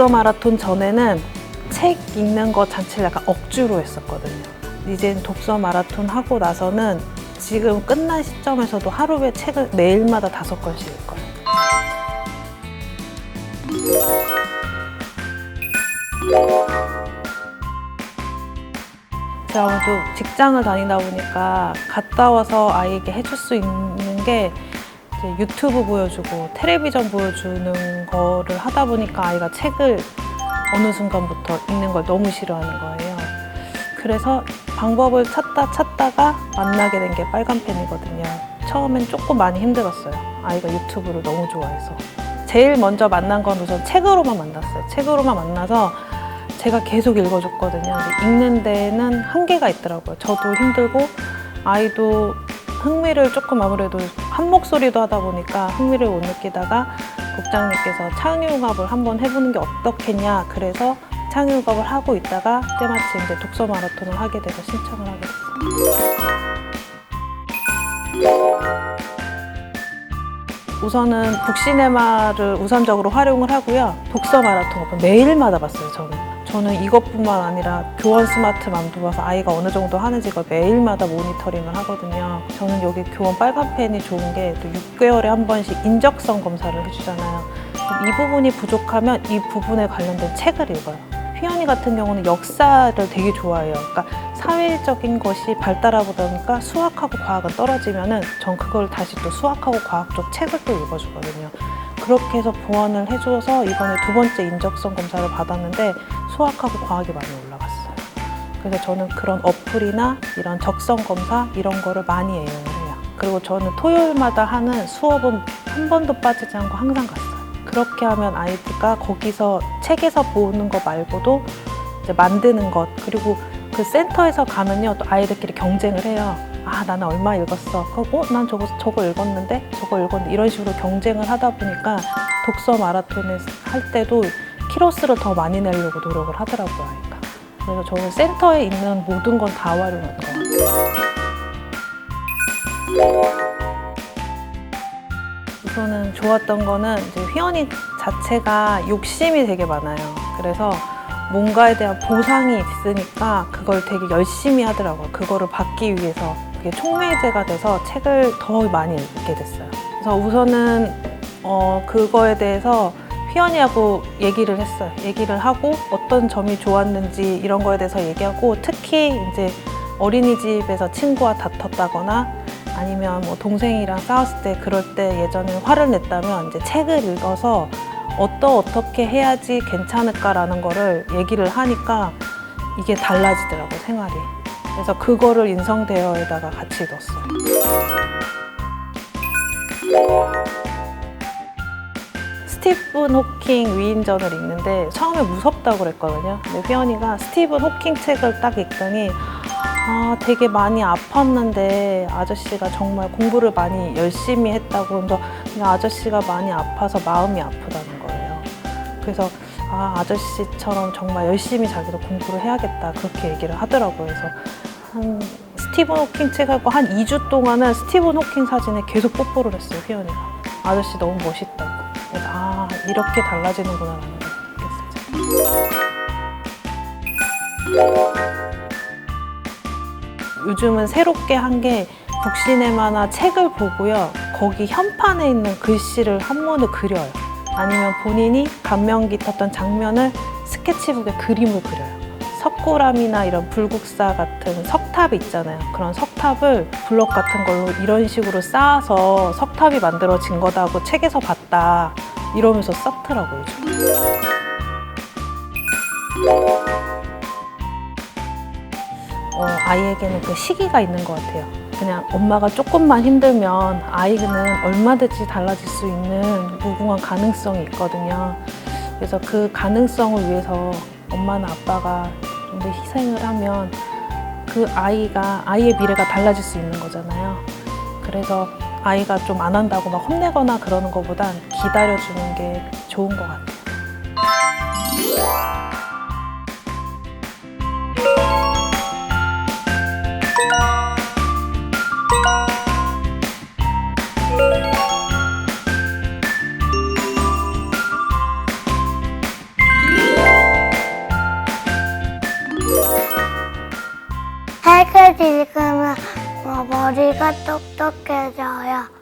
독서 마라톤 전에는 책 읽는 거 자체를 약간 억지로 했었거든요. 이젠 독서 마라톤 하고 나서는 지금 끝난 시점에서도 하루에 책을 매일마다 다섯 권씩 읽어요. 제가 아무래도 직장을 다니다 보니까 갔다 와서 아이에게 해줄 수 있는 게 유튜브 보여주고 텔레비전 보여주는 거를 하다 보니까 아이가 책을 어느 순간부터 읽는 걸 너무 싫어하는 거예요. 그래서 방법을 찾다 찾다가 만나게 된 게 빨간 펜이거든요. 처음엔 조금 많이 힘들었어요. 아이가 유튜브를 너무 좋아해서. 제일 먼저 만난 건 우선 책으로만 만났어요. 책으로만 만나서 제가 계속 읽어줬거든요. 읽는 데는 한계가 있더라고요. 저도 힘들고 아이도 흥미를 조금 아무래도 한 목소리도 하다 보니까 흥미를 못 느끼다가 국장님께서 창의융합을 한번 해보는 게 어떻겠냐 그래서 창의융합을 하고 있다가 때마침 이제 독서 마라톤을 하게 돼서 신청을 하게 됐어요. 우선은 북시네마를 우선적으로 활용을 하고요. 독서 마라톤 매일마다 봤어요, 저는. 저는 이것뿐만 아니라 교원 스마트맘도 봐서 아이가 어느 정도 하는지 걸 매일마다 모니터링을 하거든요. 저는 여기 교원 빨간 펜이 좋은 게 또 6개월에 한 번씩 인적성 검사를 해주잖아요. 이 부분이 부족하면 이 부분에 관련된 책을 읽어요. 휘연이 같은 경우는 역사를 되게 좋아해요. 그러니까 사회적인 것이 발달하고 보니까 수학하고 과학은 떨어지면은 전 그걸 다시 또 수학하고 과학 쪽 책을 또 읽어주거든요. 그렇게 해서 보완을 해줘서 이번에 두 번째 인적성 검사를 받았는데 수학하고 과학이 많이 올라갔어요. 그래서 저는 그런 어플이나 이런 적성 검사 이런 거를 많이 애용을 해요. 그리고 저는 토요일마다 하는 수업은 한 번도 빠지지 않고 항상 갔어요. 그렇게 하면 아이들과 거기서 책에서 보는 거 말고도 이제 만드는 것 그리고 그 센터에서 가면요 또 아이들끼리 경쟁을 해요. 아 나는 얼마 읽었어. 그거 어, 난 저거 저거 읽었는데 저거 읽었는데 이런 식으로 경쟁을 하다 보니까 독서 마라톤을 할 때도 키로수를 더 많이 내려고 노력을 하더라고요 아이가. 그래서 저는 센터에 있는 모든 건다 같아요. 우선은 좋았던 거는 이제 휘연이 자체가 욕심이 되게 많아요. 그래서 뭔가에 대한 보상이 있으니까 그걸 되게 열심히 하더라고요. 그거를 받기 위해서 촉매제가 돼서 책을 더 많이 읽게 됐어요. 그래서 우선은 어, 그거에 대해서 휘연이하고 얘기를 했어요. 얘기를 하고 어떤 점이 좋았는지 이런 거에 대해서 얘기하고 특히 이제 어린이집에서 친구와 다퉜다거나 아니면 뭐 동생이랑 싸웠을 때 그럴 때 예전에 화를 냈다면 이제 책을 읽어서 어떠 어떻게 해야지 괜찮을까라는 거를 얘기를 하니까 이게 달라지더라고 생활이. 그래서 그거를 인성대여에다가 같이 넣었어요. 스티븐 호킹 위인전을 읽는데 처음에 무섭다고 그랬거든요. 근데 휘연이가 스티븐 호킹 책을 딱 읽더니 아, 되게 많이 아팠는데 아저씨가 정말 공부를 많이 열심히 했다고 그래서 아저씨가 많이 아파서 마음이 아프다는 거예요. 그래서 아, 아저씨처럼 정말 열심히 자기도 공부를 해야겠다 그렇게 얘기를 하더라고요. 그래서 한 스티븐 호킹 책 하고 한 2주 동안은 스티븐 호킹 사진에 계속 뽀뽀를 했어요, 휘연이가. 아저씨 너무 멋있다고. 그래서 아, 이렇게 달라지는구나 라는 걸 느꼈어요. 요즘은 새롭게 한 게 북시네마나 책을 보고요. 거기 현판에 있는 글씨를 한문을 그려요. 아니면 본인이 감명 깊었던 장면을 스케치북에 그림을 그려요. 석굴암이나 이런 불국사 같은 석탑 있잖아요. 그런 석탑을 블럭 같은 걸로 이런 식으로 쌓아서 석탑이 만들어진 거다고 책에서 봤다. 이러면서 썼더라고요. 어, 아이에게는 그 시기가 있는 것 같아요. 그냥 엄마가 조금만 힘들면 아이는 얼마든지 달라질 수 있는 무궁한 가능성이 있거든요. 그래서 그 가능성을 위해서 엄마나 아빠가 좀더 희생을 하면 그 아이가 아이의 미래가 달라질 수 있는 거잖아요. 그래서 아이가 좀 안 한다고 막 혼내거나 그러는 것보단 기다려주는 게 좋은 것 같아요. 머리가 똑똑해져요.